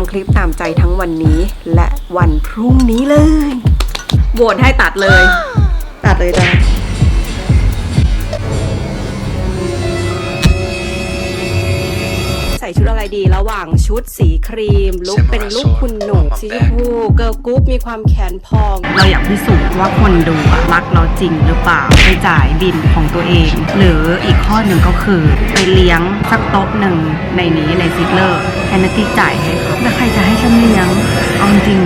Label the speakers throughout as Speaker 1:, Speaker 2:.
Speaker 1: ำคลิปตามใจทั้งวันนี้ และวันพรุ่งนี้เลยโหวตให้ตัดเลย ตัดเลยจ้ะ ชุดอะไรดี ระหว่างชุดสีครีม ลุกเป็นลุกคุณหนูสีชมพูเกิร์ลกรุ๊ปมีความแขนพอง เราอยากพิสูจน์ว่าคนดูอะรักเราจริงหรือเปล่าไปจ่ายบินของตัวเอง หรืออีกข้อหนึ่งก็คือไปเลี้ยงสักโต๊ะหนึ่งในนี้ในซิกเลอร์แฮนนาตี้จ่ายให้เขาแล้วใครจะให้ฉันเลี้ยงเอาจริง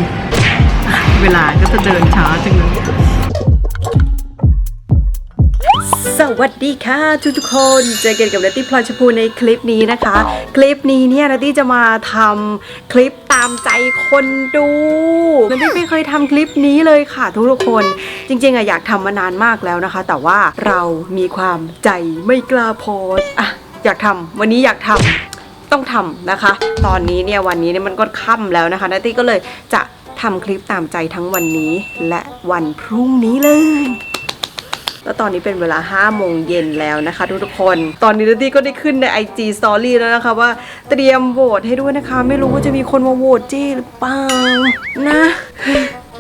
Speaker 1: ๆเวลาก็จะเดินช้าจังเลย วัสดีค่ะทุกทุกๆคนเจอกันกับนัตตี้พลอยชพูในคลิปนี้นะคะ คลิปนี้เนี่ยนัตตี้จะมาทำคลิปตามใจคนดูนัตตี้ไม่เคยทำคลิปนี้เลยค่ะ ทุกทุกๆคนจริงๆอะอยากทำมานานมากแล้วนะคะ แต่ว่าเรามีความใจไม่กล้าโพสอะอยากทำวันนี้อยากทำต้องทำนะคะ ตอนนี้เนี่ยวันนี้เนี่ยมันก็ค่ำแล้วนะคะนัตตี้ก็เลยจะทำคลิปตามใจทั้งวันนี้และวันพรุ่งนี้เลย แล้วตอนนี้เป็นเวลา5โมงเย็นแล้วนะคะทุกๆคน ตอนนี้ดัตตี้ก็ได้ขึ้นใน IG Story แล้วนะคะว่าเตรียมโหวตให้ด้วยนะคะ ไม่รู้ว่าจะมีคนมาโหวตจี้หรือเปล่านะ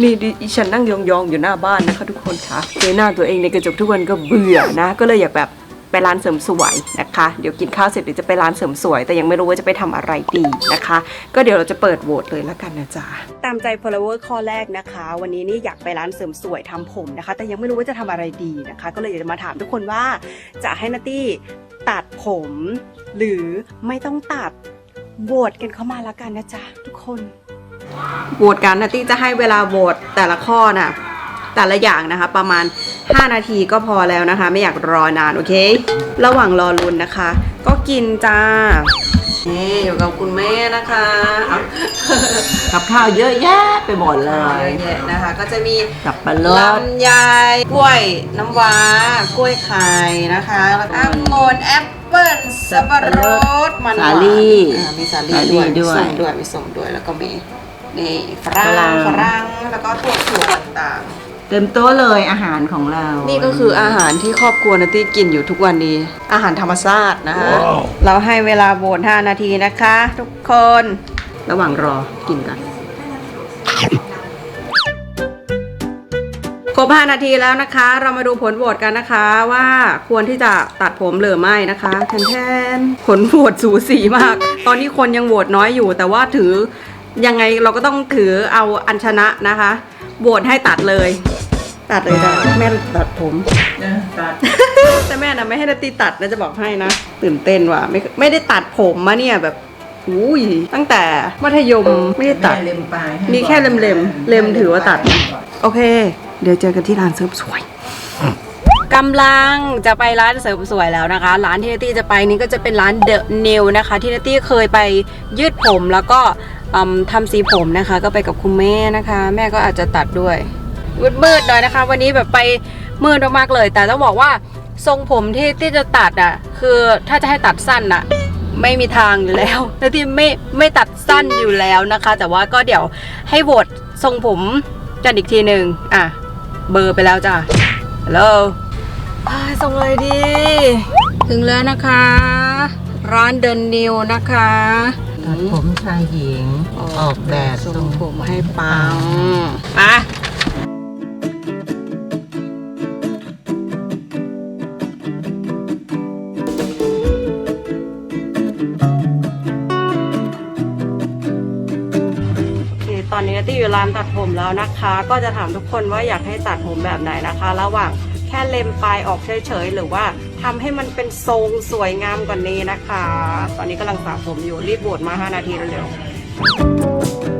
Speaker 1: นี่ดิฉันนั่งยองๆอยู่หน้าบ้านนะคะ ทุกคนคะเจอหน้าตัวเองในกระจกทุกวันก็เบื่อนะ ก็เลยอยากแบบ ไปร้านเสริมสวยนะคะ เดี๋ยวกินข้าวเสร็จเดี๋ยวจะไปร้านเสริมสวย แต่ยังไม่รู้ว่าจะไปทำอะไรดีนะคะ ก็เดี๋ยวเราจะเปิดโหวตเลยแล้วกันนะจ๊ะตามใจ follower ข้อแรกนะคะ วันนี้นี่อยากไปร้านเสริมสวยทำผมนะคะ แต่ยังไม่รู้ว่าจะทำอะไรดีนะคะ ก็เลยอยากจะมาถามทุกคนว่าจะให้นัตตี้ตัดผม หรือไม่ต้องตัดโหวตกันเข้ามาแล้วกันนะจ๊ะทุกคนโหวตกันนัตตี้จะให้เวลาโหวตแต่ละข้อน่ะแต่ละอย่างนะคะ ประมาณ 5 นาทีก็พอแล้วนะคะ ไม่อยากรอนาน โอเค ระหว่างรอรุนนะคะ ก็กินจ้านี่อยู่กับคุณแม่นะคะเอา
Speaker 2: กับข้าวเยอะแยะไปหมดเล
Speaker 1: เย
Speaker 2: ย
Speaker 1: อะแยะนะคะ ก็จะมี
Speaker 2: สับปะรด
Speaker 1: ลำไยกล้วยน้ำว้ากล้วยไข่นะคะแล้วก็องุ่นแอปเปิ้ลสับปะรดมันหว
Speaker 2: สานลี่
Speaker 1: อ่ามีสาลี่
Speaker 2: สาลี่
Speaker 1: ด้วยมี
Speaker 2: ด้วย
Speaker 1: ส้มด้วยมีส้มด้วยแล้วก็มีนี่ฝรั่
Speaker 2: ฝรั่
Speaker 1: ง
Speaker 2: ง
Speaker 1: ฝรั่งแล้วก็ถั่วถั่วต่าง
Speaker 2: เต็มโต๊ะเลยอาหารของเรา
Speaker 1: ๆ
Speaker 2: นี่
Speaker 1: นี่ก็คืออาหารที่ครอบครัวนัตตี้กินอยู่ทุกวันนี้ อาหารธรรมชาตินะคะเราให้เวลาโหวต5นาทีนะคะ ทุกคน ระหว่างรอกินกันครบ5นาทีแล้วนะคะ เรามาดูผลโหวตกันนะคะว่าควรที่จะตัดผมหรือไม่นะคะแทนแทนผลโหวตสูสีมาก ตอนนี้คนยังโหวตน้อยอยู่ แต่ว่าถือยังไงเราก็ต้องถือเอาอันชนะนะคะโหวตให้ตัดเลย ตัดเลยจ้ะแม่ตัดผม
Speaker 2: ตัด
Speaker 1: แต่แม่นะไม่ให้นาตีตัดนะจะบอกให้นะ ตื่นเต้นว่ะไม่ไม่ได้ตัดผมมาเนี่ยแบบอุ้ยตั้งแต่มัธยมไม่ได้ตัด
Speaker 2: แม่เล็มปลายให้
Speaker 1: มีแค่เล็มๆ
Speaker 2: ก่อน
Speaker 1: เล็มถือว่าตัดโอเค เดี๋ยวเจอกันที่ร้านเสริมสวยกำลังจะไปร้านเสริมสวยแล้วนะคะ ร้านที่นาตี้จะไปนี้ก็จะเป็นร้านเดอะนิวนะคะ ที่นาตี้เคยไปยืดผมแล้วก็อืมทำสีผมนะคะ ก็ไปกับคุณแม่นะคะ แม่ก็อาจจะตัดด้วย มืดๆหน่อยนะคะ วันนี้แบบไปมืดมากๆเลย แต่ต้องบอกว่าทรงผมที่ที่จะตัดอะ คือถ้าจะให้ตัดสั้นอะ ไม่มีทางอยู่แล้วนาตี้ไม่ไม่ตัดสั้นอยู่แล้วนะคะ แต่ว่าก็เดี๋ยวให้โหวตทรงผมกันอีกทีหนึ่งอะ เบอร์ไปแล้วจ้ะฮัลโหลส่งเลยดี ถึงแล้วนะคะ ร้านเดินนิวนะคะ
Speaker 2: ตัดผมชายหญิง ออกแบบ
Speaker 1: ทรงผมให้ปังมา อยู่ร้านตัดผมแล้วนะคะ ก็จะถามทุกคนว่าอยากให้ตัดผมแบบไหนนะคะ ระหว่างแค่เล็มปลายออกเฉยๆ หรือว่าทำให้มันเป็นทรงสวยงามกว่านี้นะคะ ตอนนี้กำลังสระผมอยู่รีบโบดมา 5 นาทีเร็ว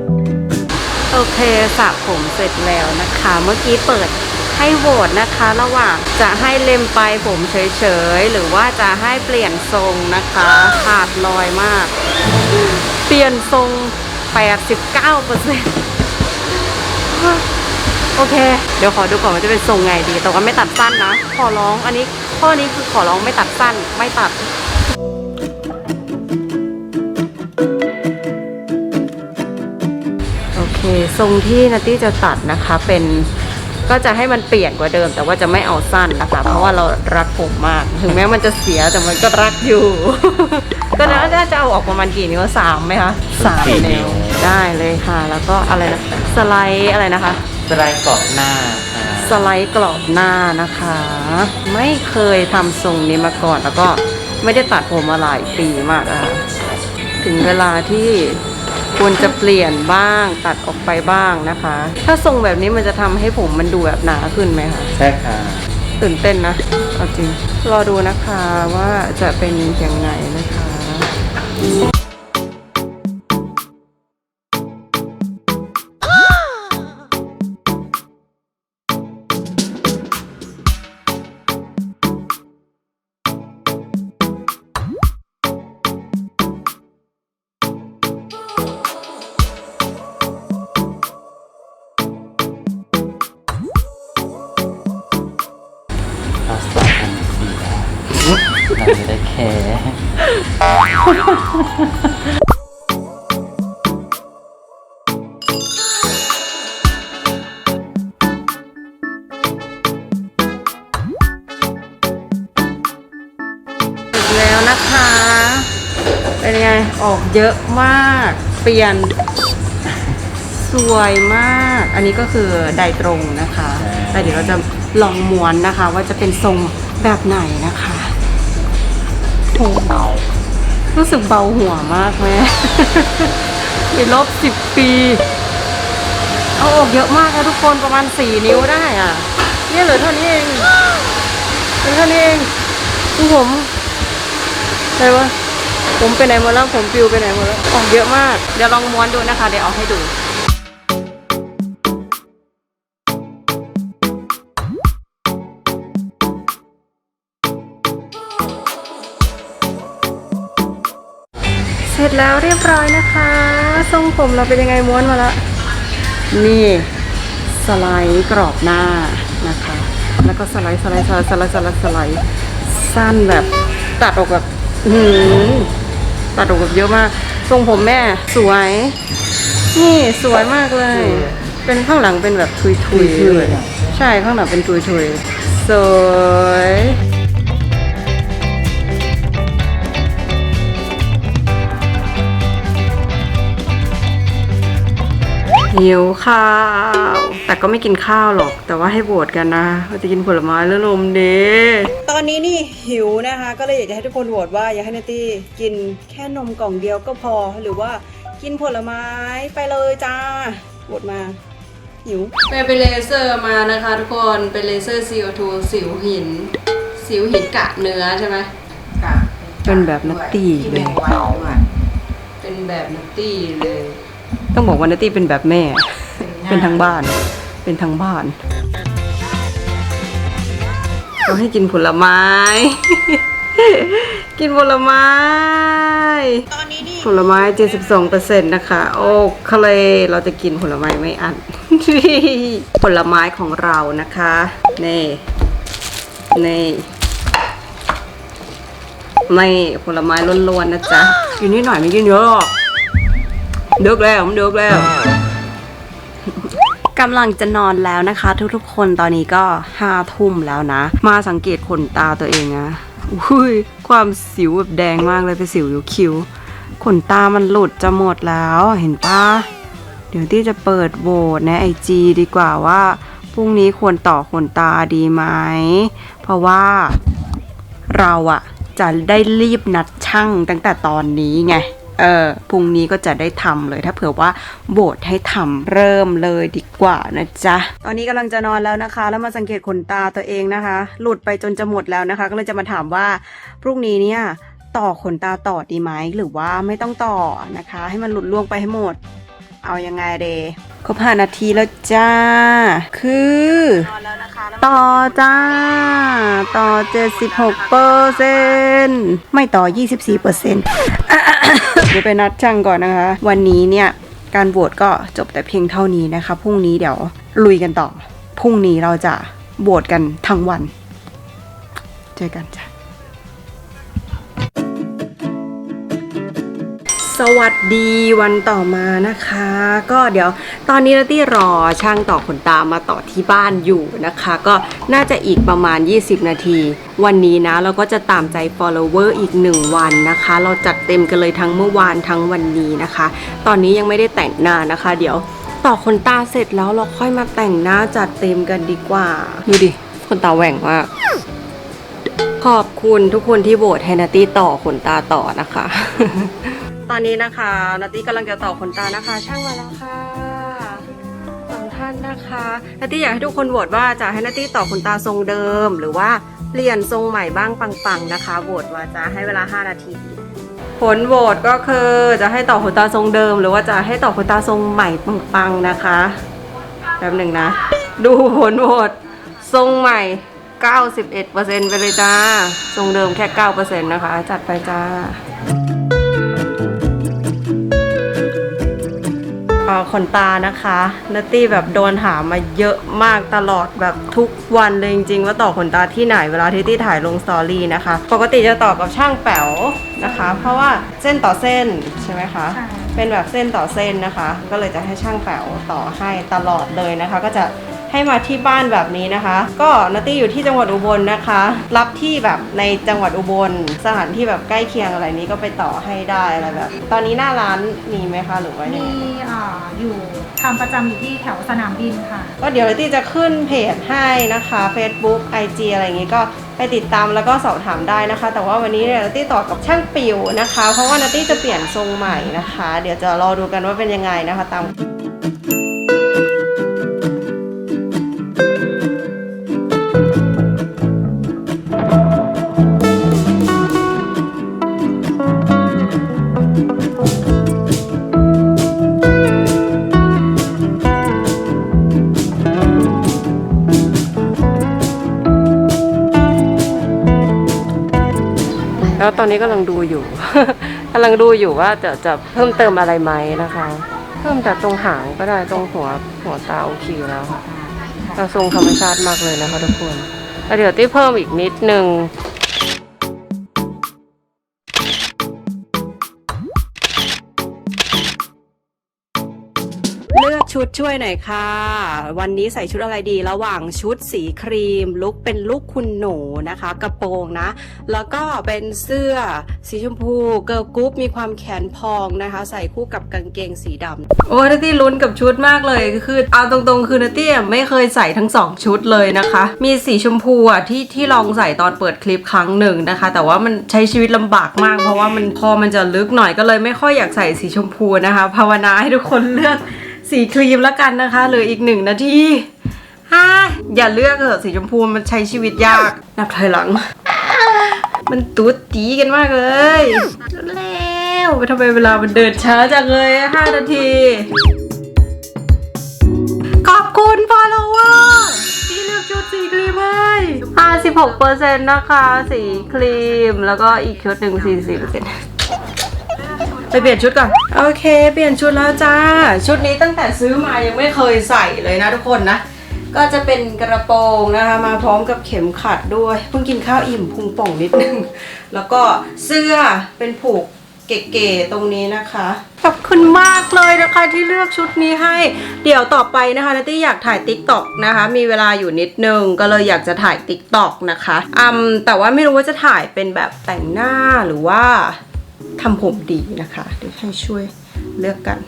Speaker 1: ๆโอเคสระผมเสร็จแล้วนะคะ เมื่อกี้เปิดให้โหวตนะคะ ระหว่างจะให้เล็มปลายผมเฉยๆ หรือว่าจะให้เปลี่ยนทรงนะคะขาดลอยมาก เปลี่ยนทรง 89เปอร์เซ็นต์ โอเค เดี๋ยวขอดูก่อนว่าจะเป็นทรงไงดี แต่ว่าไม่ตัดสั้นนะ ขอร้อง อันนี้ข้อนี้คือขอร้องไม่ตัดสั้น ไม่ตัดโอเค ทรงที่นัตตี้จะตัดนะคะ เป็นก็จะให้มันเปลี่ยนกว่าเดิม แต่ว่าจะไม่เอาสั้นนะคะ เพราะว่าเรารักผมมาก ถึงแม้มันจะเสียแต่มันก็รักอยู่ ก็น่าจะเอาออกประมาณกี่นิ้วสามไหมคะสามนิ้วได้เลยค่ะ แล้วก็อะไรนะ สไลด์อะไรนะคะ
Speaker 3: สไลด์กรอบหน้าค่ะ
Speaker 1: สไลด์กรอบหน้านะคะ ไม่เคยทำทรงนี้มาก่อนแล้วก็ไม่ได้ตัดผมมาหลายปีมากอะถึงเวลาที่ควรจะเปลี่ยนบ้างตัดออกไปบ้างนะคะ ถ้าทรงแบบนี้มันจะทำให้ผมมันดูแบบหนาขึ้นไหมคะ
Speaker 3: ใช่ค่ะ
Speaker 1: ตื่นเต้นนะเอาจริงรอดูนะคะว่าจะเป็นยังไงนะคะ
Speaker 3: เป
Speaker 1: ลี่ยน สวยมาก อันนี้ก็คือไดตรงนะคะแต่เดี๋ยวเราจะลองม้วนนะคะ ว่าจะเป็นทรงแบบไหนนะคะโหรู้สึกเบาหัวมากแม่ในรอบสิบปี เอาออกเยอะมากนะทุกคนประมาณสี่นิ้วได้อะ เนี่ยเหลือเท่านี้เองเหลือเท่านี้เองดูผมอะไรวะ ผมไปไหนหมดแล้วผมปิวไปไหนหมดแล้วออกเยอะมาก เดี๋ยวลองม้วนดูนะคะ เดี๋ยวเอาให้ดูเสร็จแล้วเรียบร้อยนะคะ ทรงผมเราเป็นยังไงม้วนมาแล้วนี่สไลด์กรอบหน้านะคะ แล้วก็สไลด์สไลด์สไลด์สไลด์สไลด์สไลด์สั้นแบบตัดออกแบบอื้อหือ ตัดออกแบบเยอะมากทรงผมแม่สวย นี่สวยมากเลย เป็นข้างหลังเป็นแบบทุยๆุยเลยใช่ข้างหลังเป็นทุยทุยๆสวยหิวข้าว แต่ก็ไม่กินข้าวหรอก แต่ว่าให้โหวตกันนะว่าจะกินผลไม้หรือนมดีตอนนี้นี่หิวนะคะ ก็เลยอยากจะให้ทุกคนโหวตว่าอยากให้นาตี้กินแค่นมกล่องเดียวก็พอ หรือว่ากินผลไม้ไปเลยจ้าโหวตมาหิวไปไปเลเซอร์มานะคะ ทุกคนเป็นเลเซอร์ CO2 สิวหิน สิวหินกะเนื้อใช่ไหม
Speaker 2: กะ
Speaker 1: เป็นแบบนัตตี้
Speaker 2: ที่
Speaker 1: เล
Speaker 2: เป็
Speaker 1: ย
Speaker 2: นวันด้วย
Speaker 1: เป็นแบบนัตตี้เลย ต้องบอกว่านัตตี้เป็นแบบแม่เป็น ทั้งบ้าน เป็นทั้งบ้านเราให้กินผลไม้ กินผลไม้
Speaker 2: ตอนนี้นี่
Speaker 1: ผลไม้ 72%นะคะ โอ้คาเลเราจะกินผลไม้ไม่อัน ผลไม้ของเรานะคะ นี่ นี่ไม่ผลไม้ล้วนๆนะจ๊ะ กินนิดหน่อยไม่กินเยอะหรอกเดึกแล้วมันเดึกแล้ว กำลังจะนอนแล้วนะคะ ทุกๆ คนตอนนี้ก็ห้าทุ่มแล้วนะ มาสังเกตขนตาตัวเองนะอุ้ยความสิวแบบแดงมากเลยเป็นสิวอยู่คิ้วขนตามันหลุดจะหมดแล้วเห็นปะเดี๋ยวที่จะเปิดโหวตในไอจีดีกว่าว่าพรุ่งนี้ควรต่อขนตาดีไหมเพราะว่าเราอะจะได้รีบนัดช่างตั้งแต่ตอนนี้ไง เออพรุ่งนี้ก็จะได้ทำเลยถ้าเผื่อว่าโบทให้ทำเริ่มเลยดีกว่านะจ๊ะ ตอนนี้กำลังจะนอนแล้วนะคะ แล้วมาสังเกตขนตาตัวเองนะคะ หลุดไปจนจะหมดแล้วนะคะ ก็เลยจะมาถามว่าพรุ่งนี้เนี่ยต่อขนตาต่อดีไหมหรือว่าไม่ต้องต่อนะคะ ให้มันหลุดล่วงไปให้หมด เอายังไงเดครบห้านาทีแล้วจ้า คือต่อจ้า ต่อ 76เปอร์เซ็นไม่ต่อ 24เปอร์เซ็นเดี๋ยวไปนัดช่างก่อนนะคะ วันนี้เนี่ยการโหวตก็จบแต่เพียงเท่านี้นะคะ พรุ่งนี้เดี๋ยวลุยกันต่อ พรุ่งนี้เราจะโหวตกันทั้งวัน เจอกันจ้ะ สวัสดีวันต่อมานะคะ ก็เดี๋ยวตอนนี้นาตี้รอช่างต่อขนตามาต่อที่บ้านอยู่นะคะ ก็น่าจะอีกประมาณ 20 นาที วันนี้นะเราก็จะตามใจ follower อีก 1 วันนะคะ เราจัดเต็มกันเลยทั้งเมื่อวานทั้งวันนี้นะคะ ตอนนี้ยังไม่ได้แต่งหน้านะคะ เดี๋ยวต่อขนตาเสร็จแล้วเราค่อยมาแต่งหน้าจัดเต็มกันดีกว่าดูดิขนตาแหว่งมากขอบคุณทุกคนที่โหวตให้นาตี้ต่อขนตาต่อนะคะ ตอนนี้นะคะนาตี้กำลังจะต่อขนตานะคะ ช่างมาแล้วค่ะสองท่านนะคะนาตี้อยากให้ทุกคนโหวตว่าจะให้นาตี้ต่อขนตาทรงเดิม หรือว่าเปลี่ยนทรงใหม่บ้างปังๆนะคะโหวตว่าจะให้เวลา 5 นาที ผลโหวตก็คือจะให้ต่อขนตาทรงเดิม หรือว่าจะให้ต่อขนตาทรงใหม่ปังๆนะคะแป๊บหนึ่งนะ ดูผลโหวตทรงใหม่ 91%ไปเลยจ้า ทรงเดิมแค่ 9%นะคะ จัดไปจ้า ขนตานะคะนัตตี้แบบโดนถามมาเยอะมากตลอดแบบทุกวันเลยจริงๆ ว่าต่อขนตาที่ไหนเวลาที่ตี้ถ่ายลงสตอรี่นะคะ ปกติจะต่อกับช่างแป๋วนะคะ เพราะว่าเส้นต่อเส้นใช่ไหมคะ เป็นแบบเส้นต่อเส้นนะคะ ก็เลยจะให้ช่างแป๋วต่อให้ตลอดเลยนะคะ ก็จะ ให้มาที่บ้านแบบนี้นะคะ ก็นัตตี้อยู่ที่จังหวัดอุบลนะคะ รับที่แบบในจังหวัดอุบล สถานที่แบบใกล้เคียงอะไรนี้ก็ไปต่อให้ได้อะไรแบบ ตอนนี้หน้าร้านมีไหมคะหรือว่ายัง
Speaker 2: มี
Speaker 1: ไง
Speaker 2: อ่าอยู่ทำประจำอยู่ที่แถวสนามบินค่ะ
Speaker 1: ก็เดี๋ยวนัตตี้จะขึ้นเพจให้นะคะ Facebook IG อะไรอย่างงี้ก็ไปติดตามแล้วก็สอบถามได้นะคะ แต่ว่าวันนี้เนี่ยนัตตี้ต่อกับช่างปิวนะคะ เพราะว่านัตตี้จะเปลี่ยนทรงใหม่นะคะ เดี๋ยวจะรอดูกันว่าเป็นยังไงนะคะ ตาม อนนี้กำลังดูอยู่กำลังดูอยู่ว่าจะจะเพิ่มเติมอะไรไหมนะคะ เพิ่มแต่ตรงหางก็ได้ตรงหัวหัวตาโอเคแล้วค่ะทรงธรรมชาติมากเลยนะคะทุกคนแล้วเดี๋ยวที่เพิ่มอีกนิดนึง ชุดช่วยหน่อยค่ะ วันนี้ใส่ชุดอะไรดีระหว่างชุดสีครีม ลุกเป็นลุกคุณหนูนะคะ กระโปรงนะ แล้วก็เป็นเสื้อสีชมพูเกิร์ลกรุ๊ปมีความแขนพองนะคะ ใส่คู่กับกางเกงสีดำโอ้นัตตี้ลุ้นกับชุดมากเลยคือเอาตรงๆคือนัตตี้ไม่เคยใส่ทั้งสองชุดเลยนะคะ มีสีชมพูอะที่ที่ลองใส่ตอนเปิดคลิปครั้งหนึ่งนะคะ แต่ว่ามันใช้ชีวิตลำบากมาก เพราะว่ามันคอมันจะลึกหน่อยก็เลยไม่ค่อยอยากใส่สีชมพูนะคะ ภาวนาให้ทุกคนเลือก สีครีมแล้วกันนะคะเหลืออีกหนึ่งนาทีฮ่าอย่าเลือกเถอะสีชมพูมันใช้ชีวิตยาก นับถอยหลัง มันตูดตีกันมากเลยแล้วทำไมเวลามันเดินช้าจังเลยห้านาที ขอบคุณ follower ที่เลือกชุดสีครีมให้56%นะคะ สีครีม แล้วก็อีกชุดหนึ่ง44%ไป เปลี่ยนชุดก่อน โอเค เปลี่ยนชุดแล้วจ้า ชุดนี้ตั้งแต่ซื้อมายังไม่เคยใส่เลยนะทุกคนนะ ก็จะเป็นกระโปรงนะคะ มาพร้อมกับเข็มขัดด้วย เพิ่งกินข้าวอิ่มพุงป่องนิดนึง แล้วก็เสื้อเป็นผูกเก๋ๆตรงนี้นะคะ ขอบคุณมากเลยนะคะที่เลือกชุดนี้ให้ เดี๋ยวต่อไปนะคะนัตตี้อยากถ่ายติ๊กต็อกนะคะ มีเวลาอยู่นิดนึงก็เลยอยากจะถ่ายติ๊กต็อกนะคะอืมแต่ว่าไม่รู้ว่าจะถ่ายเป็นแบบแต่งหน้าหรือว่า ทำผมดีนะคะเดี๋ยวให้ช่วยเลือกกัน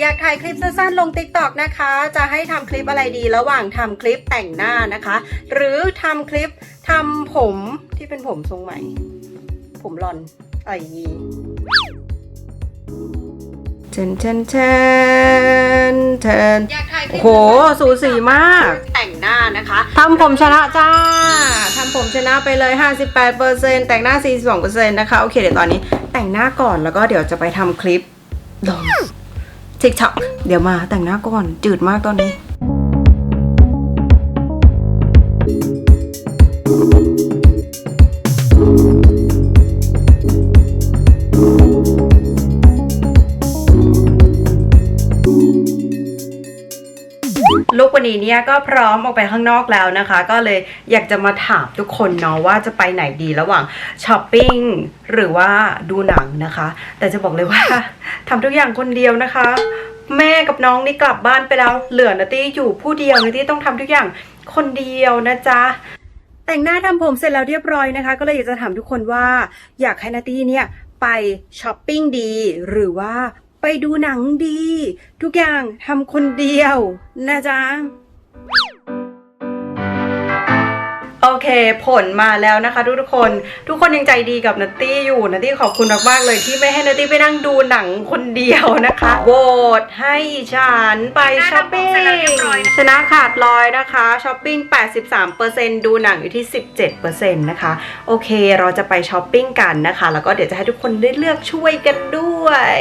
Speaker 1: อยากถ่ายคลิปสั้นๆลง TikTok นะคะ จะให้ทำคลิปอะไรดีระหว่างทำคลิปแต่งหน้านะคะ หรือทำคลิปทำผมที่เป็นผมทรงใหม่ ผมรอนอะไรอย่างนี้เชนเชนเชนเชน
Speaker 2: อยากถ่ายคลิ
Speaker 1: โอ้
Speaker 2: ป
Speaker 1: โห สูสีมาก แต่งหน้านะคะ ทำผมชนะจ้า ทำผมชนะไปเลย 58%แต่งหน้า 42%นะคะ โอเค เดี๋ยวตอนนี้ แต่งหน้าก่อนแล้วก็เดี๋ยวจะไปทำคลิปลงทิกช็อกเดี๋ยวมาแต่งหน้าก่อนจืดมากตอนนี้ นี้เนี่ยก็พร้อมออกไปข้างนอกแล้วนะคะ ก็เลยอยากจะมาถามทุกคนเนาะว่าจะไปไหนดีระหว่างช้อปปิ้งหรือว่าดูหนังนะคะ แต่จะบอกเลยว่าทำทุกอย่างคนเดียวนะคะ แม่กับน้องนี่กลับบ้านไปแล้วเหลือนาตี้อยู่ผู้เดียวนาตี้ต้องทำทุกอย่างคนเดียวนะจ๊ะแต่งหน้าทำผมเสร็จแล้วเรียบร้อยนะคะ ก็เลยอยากจะถามทุกคนว่าอยากให้นาตี้เนี่ยไปช้อปปิ้งดีหรือว่า ไปดูหนังดี ทุกอย่างทำคนเดียวนะจ๊ะ โอเค ผลมาแล้วนะคะ ทุกทุกๆคน ทุกคนยังใจดีกับนัตตี้อยู่นัตตี้ขอบคุณมากๆเลยที่ไม่ให้นัตตี้ไปนั่งดูหนังคนเดียวนะคะโหวตให้ฉันไปช้อปปิ้งชนะขาดลอยนะคะช้อปปิ้ง 83%ดูหนังอยู่ที่ 17%นะคะ โอเค เราจะไปช้อปปิ้งกันนะคะ แล้วก็เดี๋ยวจะให้ทุกคนได้เลือกช่วยกันด้วย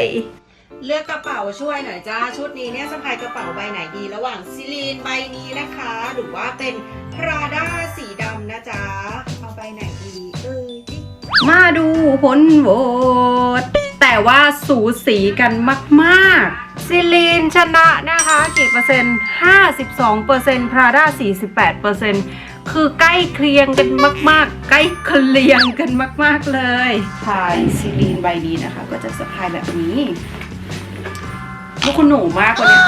Speaker 1: เลือกกระเป๋าช่วยหน่อยจ้าชุดนี้เนี่ยสะพายกระเป๋าใบไหนดี ระหว่างซิลีนใบนี้นะคะ หรือว่าเป็นพราด้าสีดำนะจ๊ะเอาใบไหนดีเอ้ยมาดูผลโหวตแต่ว่าสูสีกันมากๆ ซิลีนชนะนะคะ กี่เปอร์เซ็นต์ 52เปอร์เซ็นต์พราด้า48เปอร์เซ็นต์คือใกล้เคียงกันมาก ๆ ใกล้เคียงกันมาก ๆ เลยพายซิลีนใบนี้นะคะ ก็จะสะพายแบบนี้ ลูกคุณหนูมากกว่านี้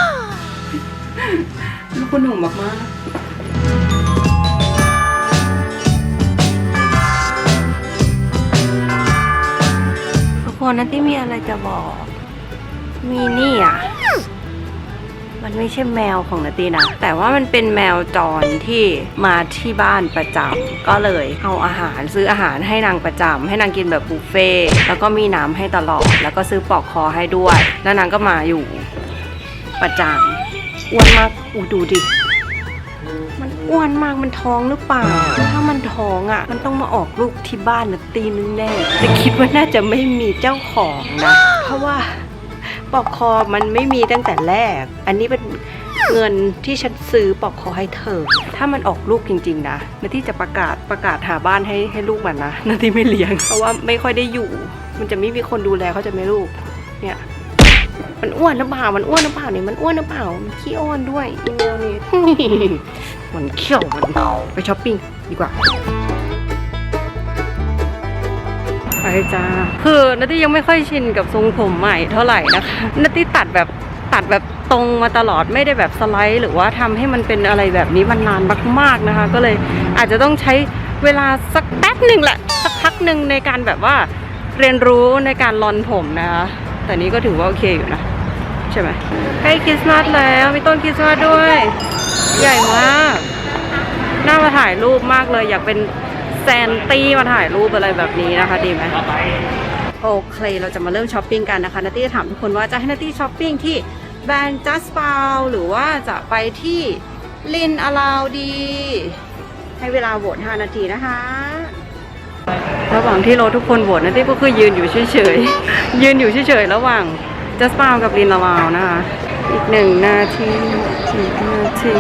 Speaker 1: ลูกคุณหนูมากมากทุกคนนันที่มีอะไรจะบอก มีนี่อะ มันไม่ใช่แมวของนาตีนะ แต่ว่ามันเป็นแมวจรที่มาที่บ้านประจำก็เลยเอาอาหารซื้ออาหารให้นางประจำให้นางกินแบบบุฟเฟ่แล้วก็มีน้ำให้ตลอด แล้วก็ซื้อปลอกคอให้ด้วย แล้วนางก็มาอยู่ ประจำอ้วนมากอูดูดิ มันอ้วนมากมันท้องหรือเปล่า ถ้ามันท้องอะ มันต้องมาออกลูกที่บ้านนะตีนึงแน่แต่คิดว่าน่าจะไม่มีเจ้าของนะ เพราะว่าปอกคอมันไม่มีตั้งแต่แรก อันนี้เป็นเงินที่ฉันซื้อปอกคอให้เธอ ถ้ามันออกลูกจริง ๆ นะนาที่จะประกาศประกาศหาบ้านให้ให้ลูกมันนะนาที่ไม่เลี้ยง เพราะว่าไม่ค่อยได้อยู่ มันจะไม่มีคนดูแลเขาจะไม่ลูก เนี่ย มันอ้วนหรือเปล่า มันอ้วนหรือเปล่าเนี่ย มันอ้วนหรือเปล่า มันขี้อ้อนด้วยอีเมลนี่มันเขี้ยวมันไปช้อปปิ้งดีกว่า ไปจ้า คือนัตตี้ยังไม่ค่อยชินกับทรงผมใหม่เท่าไหร่นะคะนัตตี้ตัดแบบตัดแบบตรงมาตลอดไม่ได้แบบสไลด์หรือว่าทำให้มันเป็นอะไรแบบนี้มันนานมากๆนะคะ ก็เลยอาจจะต้องใช้เวลาสักแป๊บหนึ่งแหละ สักพักหนึ่งในการแบบว่าเรียนรู้ในการรอนผมนะคะแต่นี้ก็ถือว่าโอเคอยู่นะ ใช่ไหมใกล้คริสต์มาสแล้วมีต้นคริสต์มาสด้วย ใหญ่มากน่ามาถ่ายรูปมากเลย อยากเป็นแซนตี้มาถ่ายรูปอะไรแบบนี้นะคะดีไหมโอเค เราจะมาเริ่มช้อปปิ้งกันนะคะนาตี้ถามทุกคนว่าจะให้นาตี้ช้อปปิ้งที่แบรนด์ Just p o w หรือว่าจะไปที่ลินอลาวดี ให้เวลาโหวต5นาทีนะคะระหว่างที่เราทุกคนโหวตนาตี้ก็คือยืนอยู่เฉยๆยืนอยู่เฉยๆระหว่าง Just p o w กับลินลาวนะคะ อีกหนึ่งนาทีอีกนาที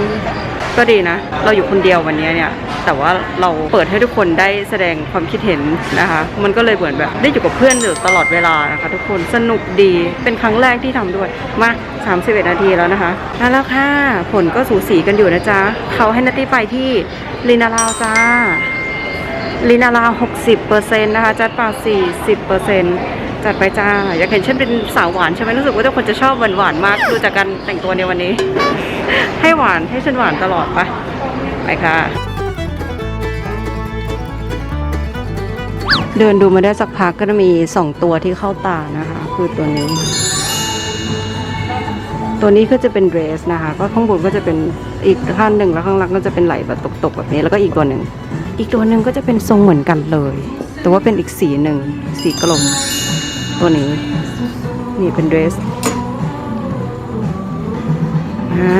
Speaker 1: ก็ดีนะ เราอยู่คนเดียววันนี้เนี่ย แต่ว่าเราเปิดให้ทุกคนได้แสดงความคิดเห็นนะคะ มันก็เลยเหมือนแบบได้อยู่กับเพื่อนอยู่ตลอดเวลานะคะ ทุกคนสนุกดีเป็นครั้งแรกที่ทำด้วย มา31นาทีแล้วนะคะนั่นแล้วค่ะ ผลก็สูสีกันอยู่นะจ๊ะเขาให้นัตตี้ไปที่ลินาลาวจ้าลินาลาว60%นะคะ จัดปา40% จัดไปจ้า อยากเห็นฉันเป็นสาวหวานใช่ไหมรู้สึกว่าทุกคนจะชอบหวานหวานมากดูจากการแต่งตัวในวันนี้ ให้หวานให้ฉันหวานตลอดไปไปค่ะเดินดูมาได้สักพักก็จะมีสองตัวที่เข้าตานะคะ คือตัวนี้ ตัวนี้ก็จะเป็นเดรสนะคะ ก็ข้างบนก็จะเป็นอีกขั้นหนึ่งแล้วข้างล่างก็จะเป็นไหลแบบตกๆแบบนี้ แล้วก็อีกตัวหนึ่งอีกตัวหนึ่งก็จะเป็นทรงเหมือนกันเลย แต่ว่าเป็นอีกสีหนึ่งสีกลม ตัวนี้ นี่เป็นเดรสอ่า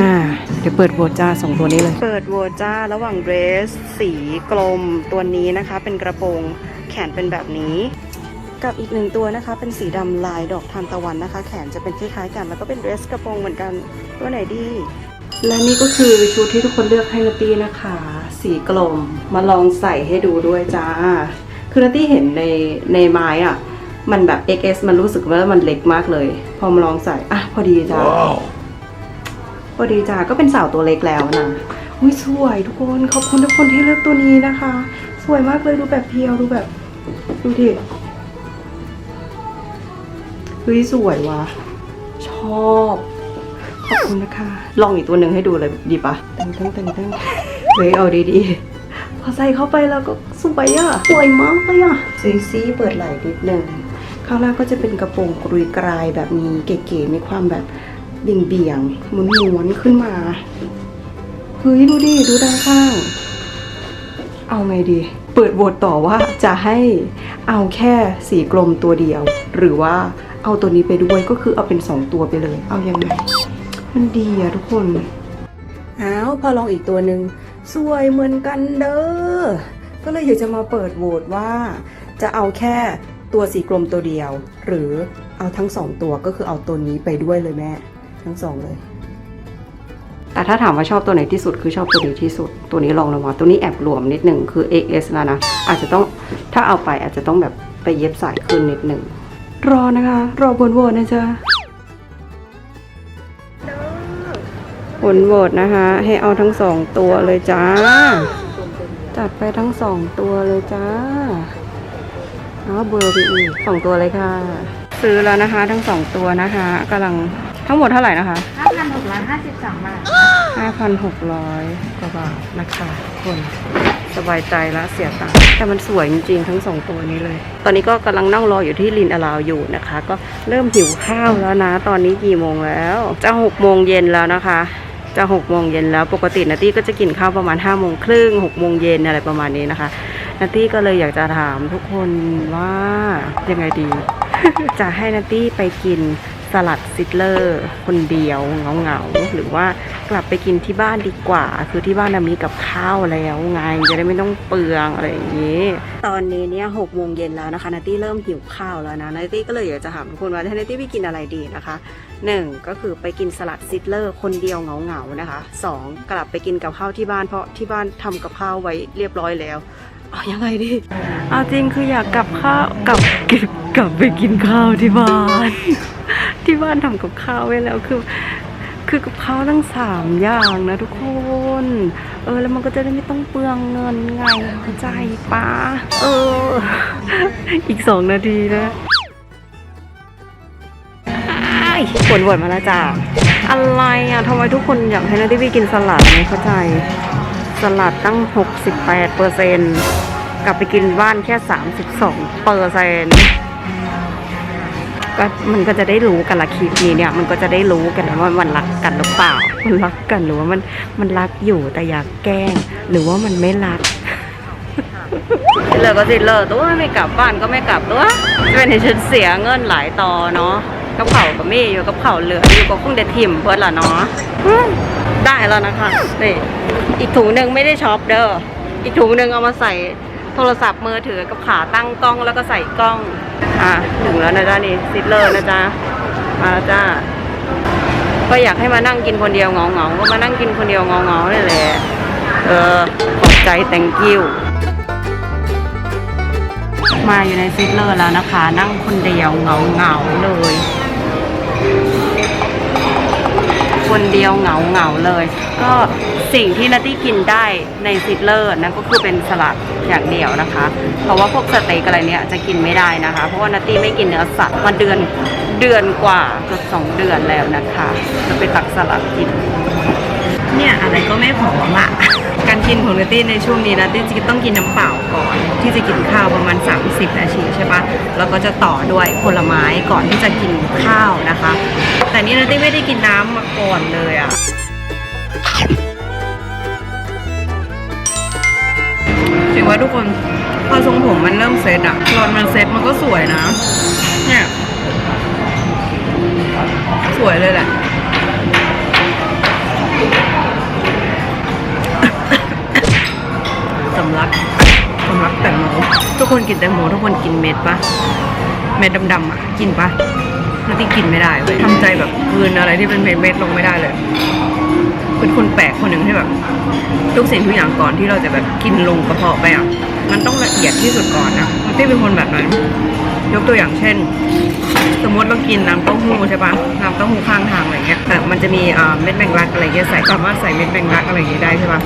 Speaker 1: เดี๋ยวเปิดโหวตจ้าสองตัวนี้เลย เปิดโหวตจ้าระหว่างเดรส สีกลมตัวนี้นะคะ เป็นกระโปรงแขนเป็นแบบนี้ กับอีกหนึ่งตัวนะคะ เป็นสีดำลายดอกทานตะวันนะคะ แขนจะเป็นคล้ายๆกัน แล้วก็เป็นเดรสกระโปรงเหมือนกันตัวไหนดี และนี่ก็คือชุดที่ทุกคนเลือกให้นาตี้นะคะ สีกลมมาลองใส่ให้ดูด้วยจ้าคือนาตี้เห็นในในไม้อะ มันแบบ XS มันรู้สึกว่ามันเล็กมากเลย พอมาลองใส่ อะ พอดีจ้าสวัสดีจ้า ก็เป็นสาวตัวเล็กแล้วนะอุ้ยสวยทุกคน ขอบคุณทุกคนที่เลือกตัวนี้นะคะ สวยมากเลยดูแบบเพียวดูแบบ ดูดิเฮ้ยสวยว่ะชอบ ขอบคุณนะคะ ลองอีกตัวหนึ่งให้ดูเลยดีปะตึงตึงตึงตึงเฮ้ยเอาดีๆพอใส่เข้าไปแล้วก็สวยอะสวยมากเลยอะซีซี่เปิดไหล่นิดนึง ข้างล่างก็จะเป็นกระโปรงกรุยกรายแบบนี้เก๋ๆมีความแบบเบี่ยงๆหมุนๆขึ้นมาเฮ้ยดูดิดูด้านข้าง เอาไงดี เปิดโหวตต่อว่าจะให้เอาแค่สีกลมตัวเดียว หรือว่าเอาตัวนี้ไปด้วยก็คือเอาเป็นสองตัวไปเลย เอายังไงมันดีอะทุกคนอ้าวพอลองอีกตัวหนึ่งสวยเหมือนกันเด้อก็เลยอยากจะมาเปิดโหวตว่าจะเอาแค่ ตัวสีกลมตัวเดียว หรือเอาทั้งสองตัวก็คือเอาตัวนี้ไปด้วยเลยแม่ ทั้งสองเลย แต่ถ้าถามว่าชอบตัวไหนที่สุดคือชอบตัวนี้ที่สุด ตัวนี้ลองลงมา ตัวนี้แอบหลวมนิดหนึ่งคือ XS แล้วนะ อาจจะต้องถ้าเอาไปอาจจะต้องแบบไปเย็บสายขึ้นนิดหนึ่งรอนะคะ รอผลโหวตนะจ๊ะผลโหวตนะคะ ให้เอาทั้งสองตัวเลยจ้า จัดไปทั้งสองตัวเลยจ้า เอาเบอร์ไปอีกสองตัวเลยค่ะ ซื้อแล้วนะคะ ทั้งสองตัวนะคะกำลังทั้งหมดเท่าไหร่นะคะ
Speaker 2: 5,653บาท
Speaker 1: 5,600 กว่าบาทนะคะทุกคนสบายใจแล้วเสียตังค์แต่มันสวยจริงๆ ทั้งสองตัวนี้เลย ตอนนี้ก็กำลังนั่งรออยู่ที่ลินอลาวอยู่นะคะ ก็เริ่มหิวข้าวแล้วนะ ตอนนี้กี่โมงแล้ว จะหกโมงเย็นแล้วนะคะจะหกโมงเย็นแล้วปกตินาตี้ก็จะกินข้าวประมาณ5้าโมงครึ่งหกโมงเย็นอะไรประมาณนี้นะคะ นาตี้ก็เลยอยากจะถามทุกคนว่ายังไงดี จะให้นาตี้ไปกินสลัดซิตเลอร์คนเดียวเหงาๆหรือว่ากลับไปกินที่บ้านดีกว่า คือที่บ้านมีกับข้าวแล้วไงจะได้ไม่ต้องเปลืองอะไรอย่างนี้ ตอนนี้เนี่ยหกโมงเย็นแล้วนะคะนาตี้เริ่มหิวข้าวแล้วนะนาตี้ก็เลยอยากจะถามทุกคนว่านาตี้ไปกินอะไรดีนะคะหนึ่งก็คือไปกินสลัดซิตเลอร์คนเดียวเหงาๆนะคะสองกลับไปกินกับข้าวที่บ้านเพราะที่บ้านทำกับข้าวไว้เรียบร้อยแล้ว เอายังไงดีเอาจริงคืออยากกลับข้าวกลับกลับไปกินข้าวที่บ้าน ที่บ้านทำกับข้าวไว้แล้วคือ คือกับข้าวทั้งสามอย่างนะทุกคน เออแล้วมันก็จะได้ไม่ต้องเปลืองเงินไงเข้าใจปะเออ อีกสองนาทีนะอ้ายผลโหวตมาแล้วจ้าอะไรอะทำไมทุกคนอยากให้นาทีพี่กินสลัดไม่เข้าใจ สลัดตั้ง 68เปอร์เซ็นกลับไปกินบ้านแค่ 32เปอร์เซ็นก็มันก็จะได้รู้กันละคลิปนี้เนี่ย มันก็จะได้รู้กันว่ามันรักกันหรือเปล่า มันรักกันหรือว่ามันมันรักอยู่แต่อยากแกล้ง หรือว่ามันไม่รักเลอก็สิเลอตัวไม่กลับบ้านก็ไม่กลับตัวจะเป็นให้ฉันเสียเงินหลายต่อเนาะกับเผาก็มีอยู่กับเผาเหลืออยู่ก็คงเด็ดทิมเพื่อนละเนาะได้แล้วนะคะนี่ อีกถุงหนึ่งไม่ได้ช็อปเด้อ อีกถุงหนึ่งเอามาใส่โทรศัพท์มือถือกับขาตั้งกล้องแล้วก็ใส่กล้อง อะถึงแล้วนะจ๊ะนี่ซิดเลอร์นะจ๊ะ มาแล้วจ้า ก็อยากให้มานั่งกินคนเดียวเหงาๆก็มานั่งกินคนเดียวเหงาๆนี่แหละ เออขอบใจ thank you มาอยู่ในซิดเลอร์แล้วนะคะ นั่งคนเดียวเงาเงาๆเลย คนเดียวเงาเงาๆเลย ก็ สิ่งที่นัตตี้กินได้ในซิดเลอร์นั่นก็คือเป็นสลัดอย่างเดียวนะคะ เพราะว่าพวกสเต็กอะไรเนี้ยจะกินไม่ได้นะคะ เพราะว่านัตตี้ไม่กินเนื้อสัตว์มาเดือนเดือนกว่าเกือบสองเดือนแล้วนะคะ จะไปตักสลัดกิน เนี่ยอะไรก็ไม่ผอมอะ การกินของนัตตี้ในช่วงนี้นัตตี้จะต้องกินน้ำเปล่าก่อน ที่จะกินข้าวประมาณ 30นาทีใช่ปะแล้วก็จะต่อด้วยผลไม้ก่อนที่จะกินข้าวนะคะ แต่นี่นัตตี้ไม่ได้กินน้ำมาก่อนเลยอะ ถือว่าทุกคนพอทรงผมมันเริ่มเซตอะรอนมันเซตมันก็สวยนะ เนี่ย สวยเลยแหละสำลักสำลักแตงโมทุกคนกินแตงโมทุกคนกินเม็ดปะเม็ดดำๆอะ กินปะนาที่กินไม่ได้เว้ยทำใจแบบคืนอะไรที่เป็นเม็ดๆลงไม่ได้เลย เป็นคนแปลกคนหนึ่งที่แบบ ทุกสิ่งทุกอย่างก่อนที่เราจะแบบกินลงกระเพาะไปอะมันต้องละเอียดที่สุดก่อนนะนาที่เป็นคนแบบนั้นยกตัวอย่างเช่น สมมติเรากินน้ำเต้าหู้ใช่ปะน้ำเต้าหู้ข้างทางอะไรเงี้ยแต่มันจะมีเม็ดแมงลักอะไรเงี้ยใส่สามารถใส่เม็ดแมงลักอะไรอย่างงี้ได้ใช่ปะ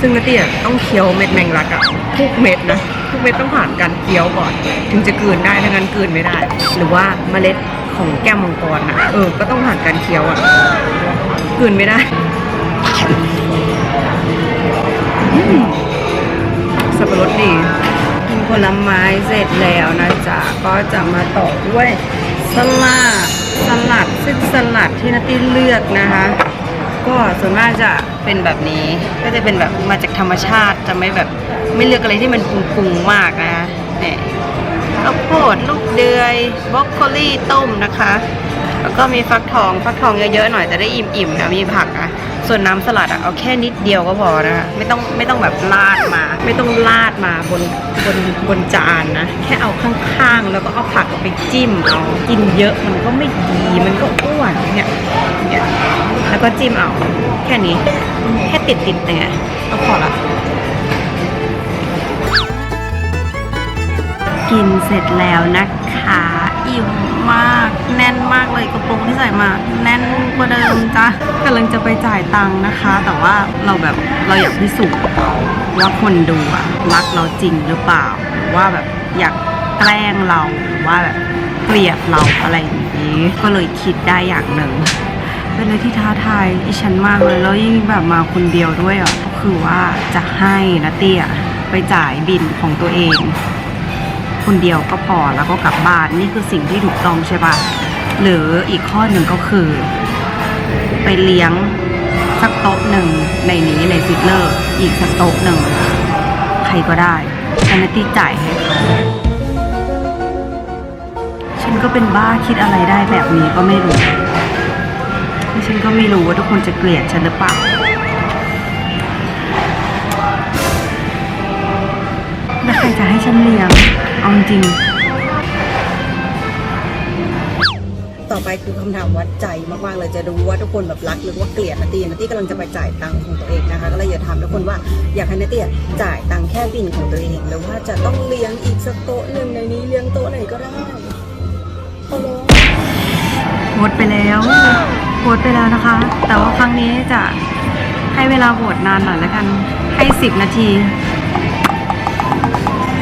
Speaker 1: ซึ่งนัตตี้อะต้องเคี้ยวเม็ดแมงลักอะทุกเม็ดนะทุกเม็ดต้องผ่านการเคี้ยวก่อน ถึงจะกลืนได้ถ้างั้นกลืนไม่ได้ หรือว่าเมล็ดของแก้วมังกรนะเออก็ต้องผ่านการเคี้ยวอะกลืนไม่ได้ สับปะรดดีกินผลไม้เสร็จแล้วนะจ๊ะ ก็จะมาต่อด้วยสลัดสลัดซึ่งสลัดที่นัตตี้เลือกนะคะ ก็ส่วนมากจะเป็นแบบนี้ ก็จะเป็นแบบมาจากธรรมชาติจะไม่แบบไม่เลือกอะไรที่มันปรุงๆมากนะคะเนี่ยข้าวโพดลูกเดือยบรอกโคลีต้มนะคะ แล้วก็มีฟักทองฟักทองเยอะๆหน่อยจะได้อิ่มๆนะมีผักอะส่วนน้ำสลัดอะเอาแค่นิดเดียวก็พอนะคะไม่ต้องไม่ต้องแบบราดมา ไม่ต้องราดมาบนบนบนจานนะ แค่เอาข้างๆ แล้วก็เอาผักไปจิ้มเอากินเยอะมันก็ไม่ดีมันก็อ้วนเนี่ยเนี่ยแล้วก็จิ้มเอาแค่นี้แค่ติดติดเนี่ยก็พอละกินเสร็จแล้วนะคะ อิ่มมาก แน่นมากเลยกระโปรงที่ใส่มา แน่นกว่าเดิมจ้ะกำลังจะไปจ่ายตังค์นะคะ แต่ว่าเราแบบเราอยากพิสูจน์ว่าคนดูอะรักเราจริงหรือเปล่า ว่าแบบอยากแกล้งเราหรือว่าแบบเกลียดเราอะไรอย่างนี้ ก็เลยคิดได้อย่างหนึ่งเป็นอะไรที่ท้าทายอีฉันมากเลยแล้วยิ่งแบบมาคนเดียวด้วยอะก็คือว่าจะให้นะเตี้ยไปจ่ายบินของตัวเอง คนเดียวก็พอแล้วก็กลับบ้านนี่คือสิ่งที่ถูกต้องใช่ปะหรืออีกข้อหนึ่งก็คือ ไปเลี้ยงสักโต๊ะหนึ่งในนี้ในซิดเลอร์ อีกสักโต๊ะหนึ่งใครก็ได้ฉันนาตี้จ่ายให้เขาฉันก็เป็นบ้าคิดอะไรได้แบบนี้ก็ไม่รู้ฉันก็ไม่รู้ว่าทุกคนจะเกลียดฉันหรือเปล่าแล้วใครจะให้ฉันเลี้ยง เอาจริง ต่อไปคือคำถามวัดใจมากๆเลยจะดูว่าทุกคนแบบรักหรือว่าเกลียดนัตตี้นัตตี้กำลังจะไปจ่ายตังค์ของตัวเองนะคะ ก็เลยอยากถามทุกคนว่าอยากให้นัตตี้จ่ายตังค์แค่บินของตัวเองหรือว่าจะต้องเลี้ยงอีกสักโต๊ะหนึ่งในนี้เลี้ยงโต๊ะไหนก็ได้ขอร้องโหวตไปแล้วโหวตไปแล้วนะคะ แต่ว่าครั้งนี้จะให้เวลาโหวตนานหน่อยแล้วกัน ให้สิบนาที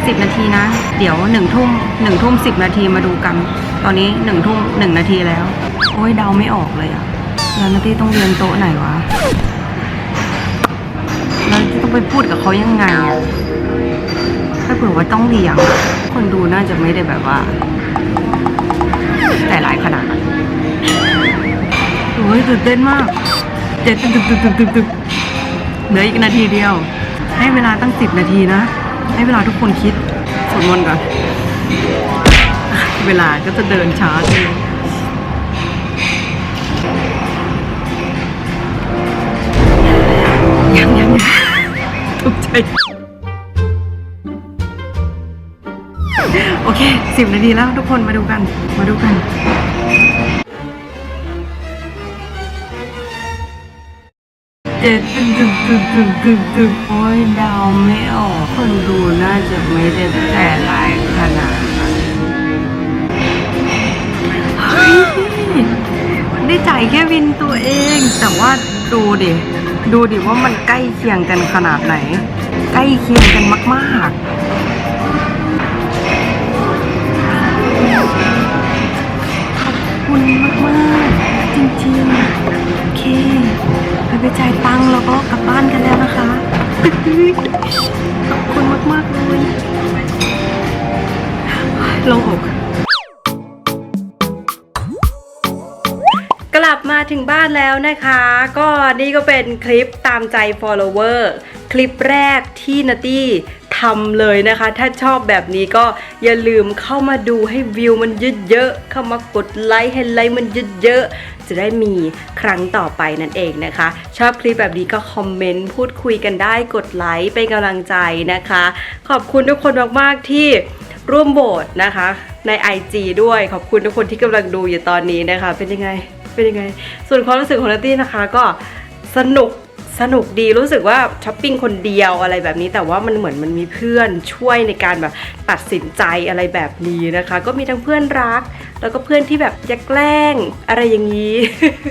Speaker 1: สิบนาทีนะ เดี๋ยวหนึ่งทุ่มหนึ่งทุ่มสิบนาทีมาดูกัน ตอนนี้หนึ่งทุ่มหนึ่งนาทีแล้ว โอ้ยเดาไม่ออกเลยอะแล้วนาตี้ต้องเรียนโต๊ะไหนวะ แล้วจะต้องไปพูดกับเขายังไงอะถ้าเผื่อว่าต้องเลี้ยง คนดูน่าจะไม่ได้แบบว่า แต่หลายขนาดโอ้ยตื่นเต้นมากเจ็ดตึ๊บตึ๊บตึ๊บตึ๊บตึ๊บตึ๊บเหลืออีกนาทีเดียว ให้เวลาตั้งสิบนาทีนะ ให้เวลาทุกคนคิดสวดมนต์ก่อน เวลาก็จะเดินช้าทียังยังยังทุกใจ โอเคสิบนาทีแล้วทุกคนมาดูกัน มาดูกัน เจ็ดตึ๊กตึ๊กตึ๊กตึ๊กตึ๊กตึ๊กโอ้ยเดาไม่ออก คนดูน่าจะไม่ได้แต่หลายขนาดนั้นเฮ้ยได้จ่ายแค่วินตัวเอง แต่ว่าดูดิ ดูดิว่ามันใกล้เคียงกันขนาดไหน ใกล้เคียงกันมากๆ ขอบคุณมากๆ จริงๆ ไปจ่ายตังค์แล้วก็กลับบ้านกันแล้วนะคะ ขอบคุณมากๆเลยลงอก กลับมาถึงบ้านแล้วนะคะ ก็นี่ก็เป็นคลิปตามใจ follower คลิปแรกที่นตี้ ทำเลยนะคะ ถ้าชอบแบบนี้ก็อย่าลืมเข้ามาดูให้วิวมันเยอะๆเข้ามากดไลค์ให้ไลค์มันเยอะๆจะได้มีครั้งต่อไปนั่นเองนะคะ ชอบคลิปแบบนี้ก็คอมเมนต์พูดคุยกันได้กดไลค์เป็นกำลังใจนะคะ ขอบคุณทุกคนมากๆที่ร่วมโหวตนะคะใน IG ด้วยขอบคุณทุกคนที่กำลังดูอยู่ตอนนี้นะคะ เป็นยังไงเป็นยังไง ส่วนความรู้สึกของนัตตี้นะคะก็สนุก สนุกดีรู้สึกว่าช้อปปิ้งคนเดียวอะไรแบบนี้ แต่ว่ามันเหมือนมันมีเพื่อนช่วยในการแบบตัดสินใจอะไรแบบนี้นะคะ ก็มีทั้งเพื่อนรัก แล้วก็เพื่อนที่แบบจะแกล้งอะไรอย่างนี้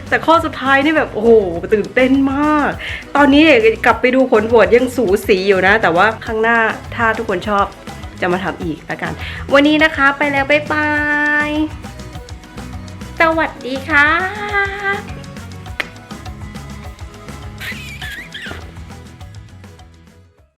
Speaker 1: แต่ข้อสุดท้ายนี่แบบโอ้โหตื่นเต้นมาก ตอนนี้กลับไปดูผลโหวตยังสูสีอยู่นะ แต่ว่าครั้งหน้าถ้าทุกคนชอบจะมาทำอีกแล้วกัน วันนี้นะคะไปแล้วบ๊ายบายสวัสดีค่ะ